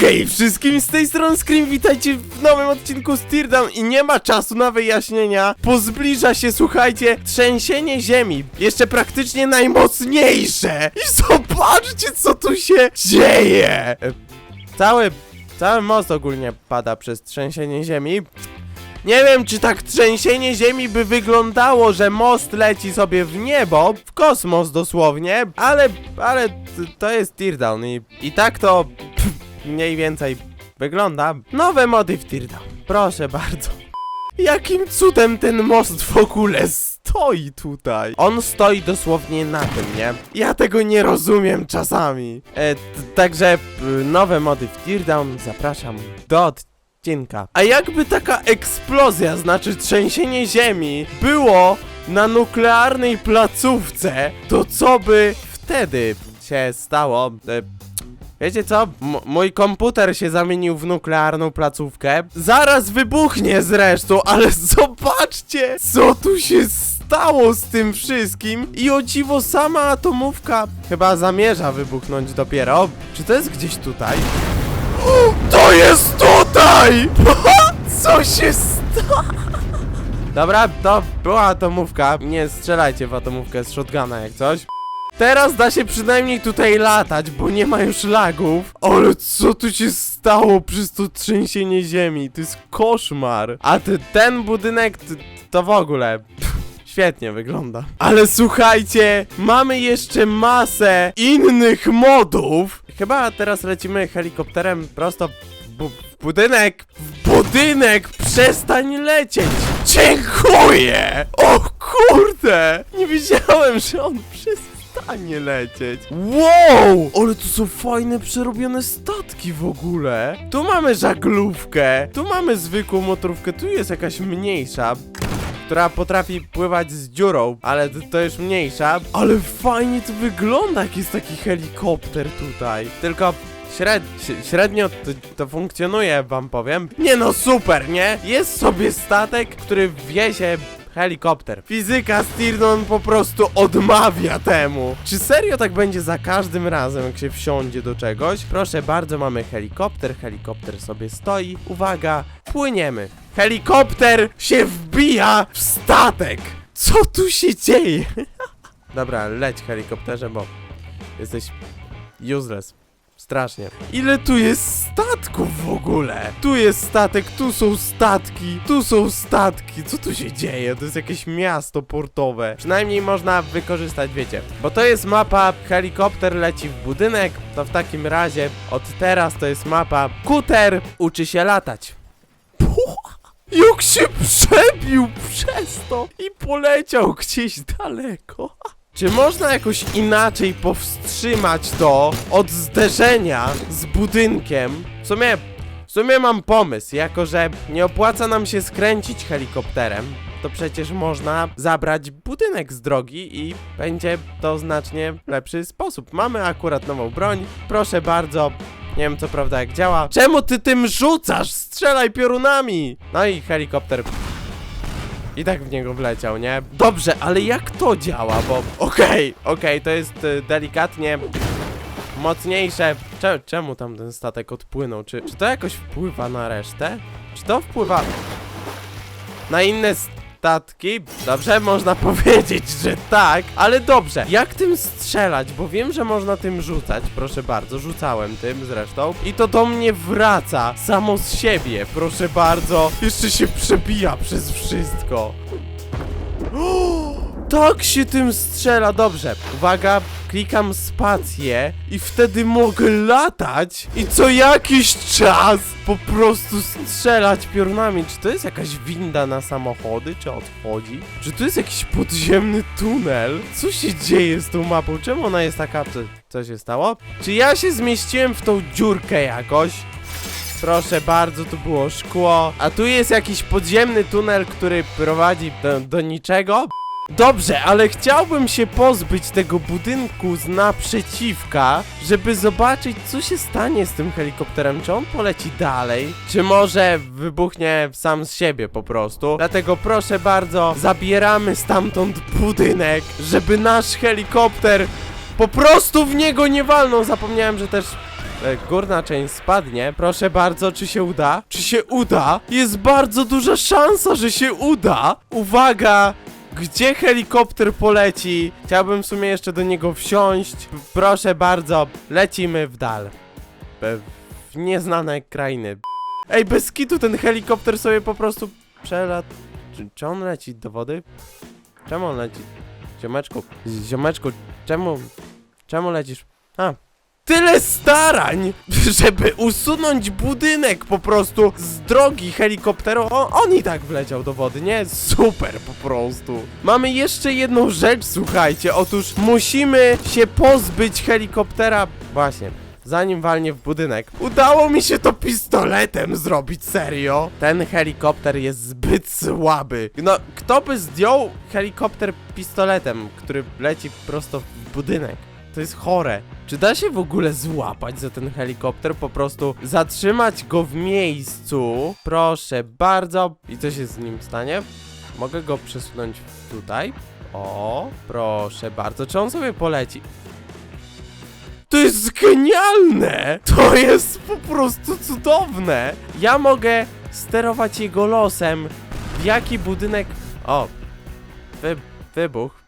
Hej wszystkim, z tej strony Scream, witajcie w nowym odcinku Steerdown i nie ma czasu na wyjaśnienia, bo zbliża się, słuchajcie, trzęsienie ziemi, jeszcze praktycznie najmocniejsze. I zobaczcie co tu się dzieje! Cały, cały most ogólnie pada przez trzęsienie ziemi, nie wiem, czy tak trzęsienie ziemi by wyglądało, że most leci sobie w niebo, w kosmos dosłownie, ale, ale to jest Teardown i, i tak to mniej więcej wygląda. Nowe mody w Teardown, proszę bardzo. Jakim cudem ten most w ogóle stoi tutaj? On stoi dosłownie na tym, nie? Ja tego nie rozumiem czasami. E, także nowe mody w Teardown, zapraszam do odcinka. A jakby taka eksplozja, znaczy trzęsienie ziemi, było na nuklearnej placówce, to co by wtedy się stało? E, Wiecie co? M mój komputer się zamienił w nuklearną placówkę. Zaraz wybuchnie zresztą, ale zobaczcie, co tu się stało z tym wszystkim. I o dziwo, sama atomówka chyba zamierza wybuchnąć dopiero. Czy to jest gdzieś tutaj? To jest tutaj! Co się stało? Dobra, to była atomówka. Nie strzelajcie w atomówkę z shotguna jak coś. Teraz da się przynajmniej tutaj latać, bo nie ma już lagów. Ale co tu się stało przez to trzęsienie ziemi? To jest koszmar. A ty, ten budynek t- to w ogóle... Świetnie wygląda. Ale słuchajcie, mamy jeszcze masę innych modów. Chyba teraz lecimy helikopterem prosto w, bu w budynek. W budynek! Przestań lecieć! Dziękuję! O kurde! Nie wiedziałem, że on przestanie lecieć. Wow! Ale tu są fajne, przerobione statki w ogóle. Tu mamy żaglówkę, tu mamy zwykłą motorówkę, tu jest jakaś mniejsza która potrafi pływać z dziurą, ale to, to już mniejsza. Ale fajnie to wygląda, jak jest taki helikopter tutaj. Tylko śred, średnio to, to funkcjonuje, wam powiem. Nie no, super, nie? Jest sobie statek, który wiezie helikopter. Fizyka Stirnon po prostu odmawia temu. Czy serio tak będzie za każdym razem, jak się wsiądzie do czegoś? Proszę bardzo, mamy helikopter, helikopter sobie stoi. Uwaga, płyniemy. Helikopter się wbija w statek. Co tu się dzieje? Dobra, leć helikopterze, bo jesteś useless. Strasznie. Ile tu jest statków w ogóle? Tu jest statek, tu są statki, tu są statki. Co tu się dzieje? To jest jakieś miasto portowe. Przynajmniej można wykorzystać, wiecie. Bo to jest mapa, helikopter leci w budynek, to w takim razie od teraz to jest mapa kuter uczy się latać. Jak się przebił przez to i poleciał gdzieś daleko. Czy można jakoś inaczej powstrzymać to od zderzenia z budynkiem? W sumie, w sumie mam pomysł, jako że nie opłaca nam się skręcić helikopterem, to przecież można zabrać budynek z drogi i będzie to znacznie lepszy sposób. Mamy akurat nową broń, proszę bardzo. Nie wiem co prawda jak działa. Czemu ty tym rzucasz? Strzelaj piorunami! No i helikopter i tak w niego wleciał, nie? Dobrze, ale jak to działa, bo... Okej, okej, to jest y, delikatnie mocniejsze. Cze czemu tam ten statek odpłynął? Czy, czy to jakoś wpływa na resztę? Czy to wpływa na inne Dobrze, można powiedzieć, że tak, ale dobrze. Jak tym strzelać? Bo wiem, że można tym rzucać. Proszę bardzo, rzucałem tym zresztą. I to do mnie wraca samo z siebie. Proszę bardzo. Jeszcze się przebija przez wszystko. Tak się tym strzela, dobrze. Uwaga, klikam spację i wtedy mogę latać i co jakiś czas po prostu strzelać piorunami. Czy to jest jakaś winda na samochody, czy odchodzi? Czy to jest jakiś podziemny tunel? Co się dzieje z tą mapą? Czemu ona jest taka... Co, co się stało? Czy ja się zmieściłem w tą dziurkę jakoś? Proszę bardzo, tu było szkło. A tu jest jakiś podziemny tunel, który prowadzi do, do niczego. Dobrze, ale chciałbym się pozbyć tego budynku z naprzeciwka, żeby zobaczyć, co się stanie z tym helikopterem. Czy on poleci dalej? Czy może wybuchnie sam z siebie po prostu? Dlatego proszę bardzo, zabieramy stamtąd budynek, żeby nasz helikopter po prostu w niego nie walnął. Zapomniałem, że też e, górna część spadnie. Proszę bardzo, czy się uda? Czy się uda? Jest bardzo duża szansa, że się uda. Uwaga! Gdzie helikopter poleci? Chciałbym w sumie jeszcze do niego wsiąść. Proszę bardzo, lecimy w dal. W nieznane krainy. Ej, bez kitu ten helikopter sobie po prostu przelat... Czy, czy on leci do wody? Czemu on leci? Ziomeczku, ziomeczku, czemu... Czemu lecisz? A. Tyle starań, żeby usunąć budynek po prostu z drogi helikopteru. O, on i tak wleciał do wody, nie? Super po prostu. Mamy jeszcze jedną rzecz, słuchajcie. Otóż musimy się pozbyć helikoptera. Właśnie. Zanim walnie w budynek. Udało mi się to pistoletem zrobić, serio. Ten helikopter jest zbyt słaby. No, kto by zdjął helikopter pistoletem, który leci prosto w budynek? To jest chore. Czy da się w ogóle złapać za ten helikopter? Po prostu zatrzymać go w miejscu. Proszę bardzo. I co się z nim stanie? Mogę go przesunąć tutaj. O, proszę bardzo. Czy on sobie poleci? To jest genialne! To jest po prostu cudowne! Ja mogę sterować jego losem. W jaki budynek... O, wy, wybuch.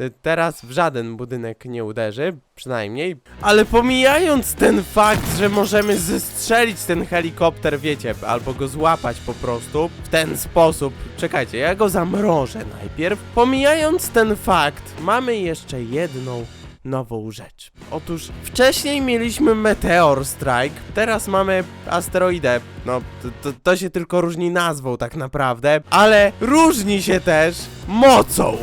Te- Teraz w żaden budynek nie uderzy, przynajmniej. Ale pomijając ten fakt, że możemy zestrzelić ten helikopter, wiecie, albo go złapać po prostu w ten sposób. Czekajcie, ja go zamrożę najpierw. Pomijając ten fakt, mamy jeszcze jedną nową rzecz. Otóż wcześniej mieliśmy Meteor Strike, teraz mamy asteroidę. No, to, to, to się tylko różni nazwą tak naprawdę, ale różni się też mocą.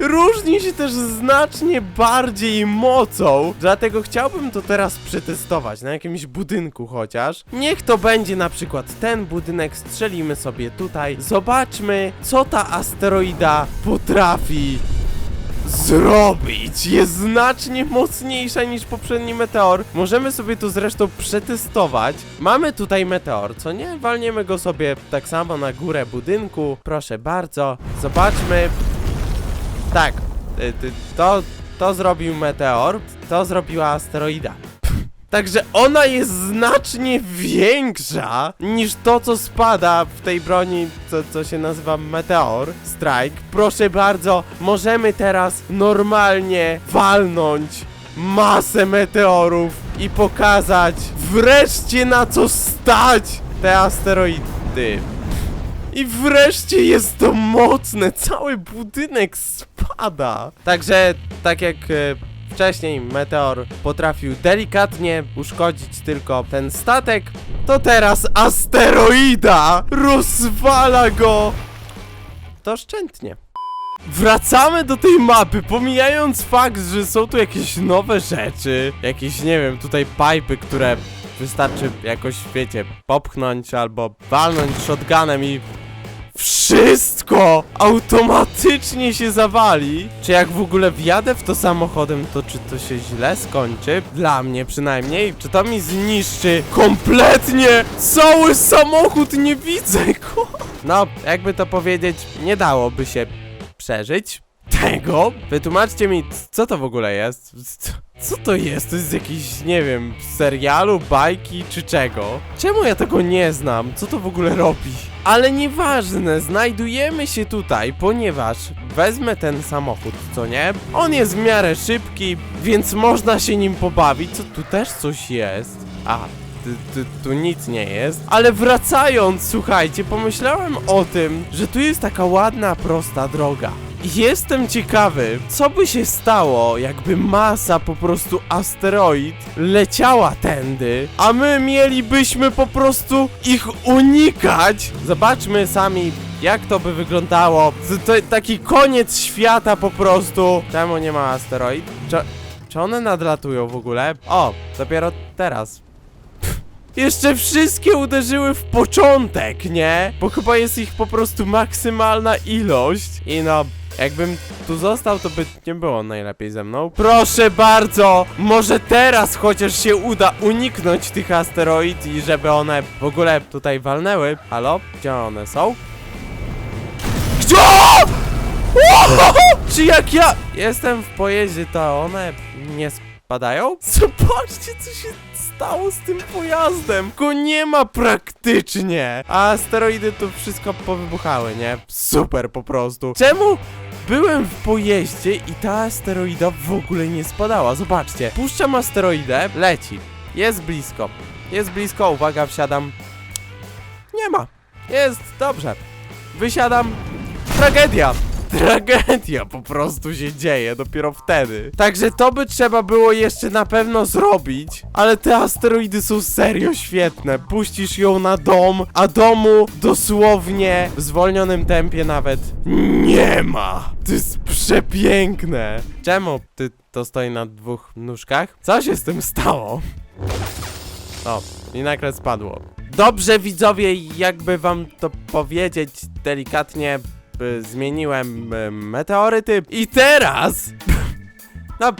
Różni się też znacznie bardziej mocą, dlatego chciałbym to teraz przetestować na jakimś budynku chociaż. Niech to będzie na przykład ten budynek, strzelimy sobie tutaj, zobaczmy co ta asteroida potrafi zrobić. Jest znacznie mocniejsza niż poprzedni meteor. Możemy sobie to zresztą przetestować. Mamy tutaj meteor, co nie? Walniemy go sobie tak samo na górę budynku. Proszę bardzo. Zobaczmy. Tak, y, to, to zrobił meteor, to zrobiła asteroida. Także ona jest znacznie większa niż to, co spada w tej broni, co, co się nazywa Meteor Strike. Proszę bardzo, możemy teraz normalnie walnąć masę meteorów i pokazać wreszcie na co stać te asteroidy. I wreszcie jest to mocne, cały budynek spada. Także, tak jak e, wcześniej meteor potrafił delikatnie uszkodzić tylko ten statek, to teraz asteroida rozwala go doszczętnie. Wracamy do tej mapy, pomijając fakt, że są tu jakieś nowe rzeczy, jakieś, nie wiem, tutaj pipy, które wystarczy jakoś, wiecie, popchnąć albo walnąć shotgunem i wszystko automatycznie się zawali. Czy jak w ogóle wjadę w to samochodem, to czy to się źle skończy? Dla mnie przynajmniej. Czy to mi zniszczy kompletnie cały samochód? Nie widzę go. No, jakby to powiedzieć, nie dałoby się przeżyć tego. Wytłumaczcie mi, co to w ogóle jest? Co, to jest? To jest jakiś, nie wiem, serialu, bajki czy czego? Czemu ja tego nie znam? Co to w ogóle robi? Ale nieważne, znajdujemy się tutaj, ponieważ wezmę ten samochód, co nie? On jest w miarę szybki, więc można się nim pobawić. Co tu też coś jest? A, tu, tu nic nie jest. Ale wracając, słuchajcie, pomyślałem o tym, że tu jest taka ładna, prosta droga. Jestem ciekawy, co by się stało, jakby masa po prostu asteroid leciała tędy, a my mielibyśmy po prostu ich unikać. Zobaczmy sami, jak to by wyglądało. To taki koniec świata po prostu. Czemu nie ma asteroid? Czy, czy one nadlatują w ogóle? O, dopiero teraz. Jeszcze wszystkie uderzyły w początek, nie? Bo chyba jest ich po prostu maksymalna ilość. I no, jakbym tu został, to by nie było najlepiej ze mną. Proszę bardzo! Może teraz chociaż się uda uniknąć tych asteroid i żeby one w ogóle tutaj walnęły. Halo? Gdzie one są? Gdzie? Czy jak ja jestem w pojeździe, to one nie spadają? Zobaczcie, co się stało z tym pojazdem. Go nie ma praktycznie. A asteroidy tu wszystko powybuchały, nie? Super po prostu. Czemu byłem w pojeździe i ta asteroida w ogóle nie spadała? Zobaczcie. Puszczam asteroidę, leci. Jest blisko. Jest blisko, uwaga, wsiadam. Nie ma. Jest dobrze. Wysiadam. Tragedia. Tragedia po prostu się dzieje dopiero wtedy. Także to by trzeba było jeszcze na pewno zrobić. Ale te asteroidy są serio świetne. Puścisz ją na dom, a domu dosłownie w zwolnionym tempie nawet nie ma. To jest przepiękne. Czemu ty to stoi na dwóch nóżkach? Co się z tym stało? O, i nagle spadło. Dobrze, widzowie, jakby wam to powiedzieć delikatnie, zmieniłem meteoryty i teraz, no,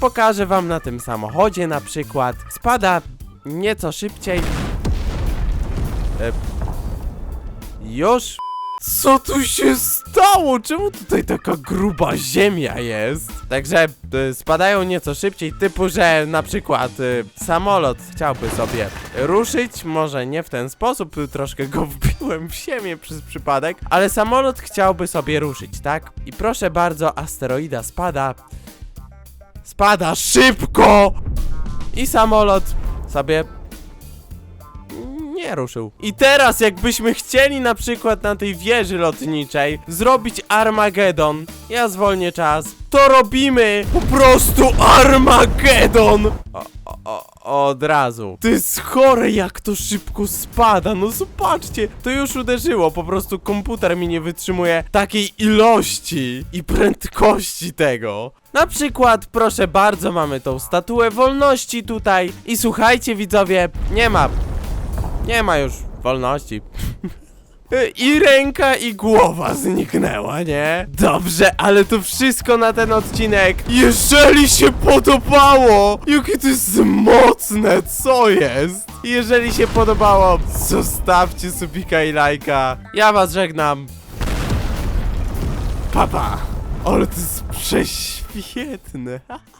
pokażę wam na tym samochodzie na przykład, spada nieco szybciej. Y, już? Co tu się stało? Czemu tutaj taka gruba ziemia jest? Także y, spadają nieco szybciej, typu, że na przykład y, samolot chciałby sobie ruszyć, może nie w ten sposób, troszkę go wbiłem w ziemię przez przypadek, ale samolot chciałby sobie ruszyć, tak? I proszę bardzo, asteroida spada. Spada szybko! I samolot sobie nie ruszył. I teraz jakbyśmy chcieli na przykład na tej wieży lotniczej zrobić Armagedon, ja zwolnię czas, to robimy po prostu Armagedon! O, o, od razu. To jest chore jak to szybko spada, no zobaczcie, to już uderzyło, po prostu komputer mi nie wytrzymuje takiej ilości i prędkości tego. Na przykład, proszę bardzo, mamy tą statuę wolności tutaj i słuchajcie widzowie, nie ma nie ma już wolności. I ręka i głowa zniknęła, nie? Dobrze, ale to wszystko na ten odcinek. Jeżeli się podobało, jakie to jest mocne, co jest? Jeżeli się podobało, zostawcie subika i lajka. Ja was żegnam. Papa. Ale to jest prześwietne.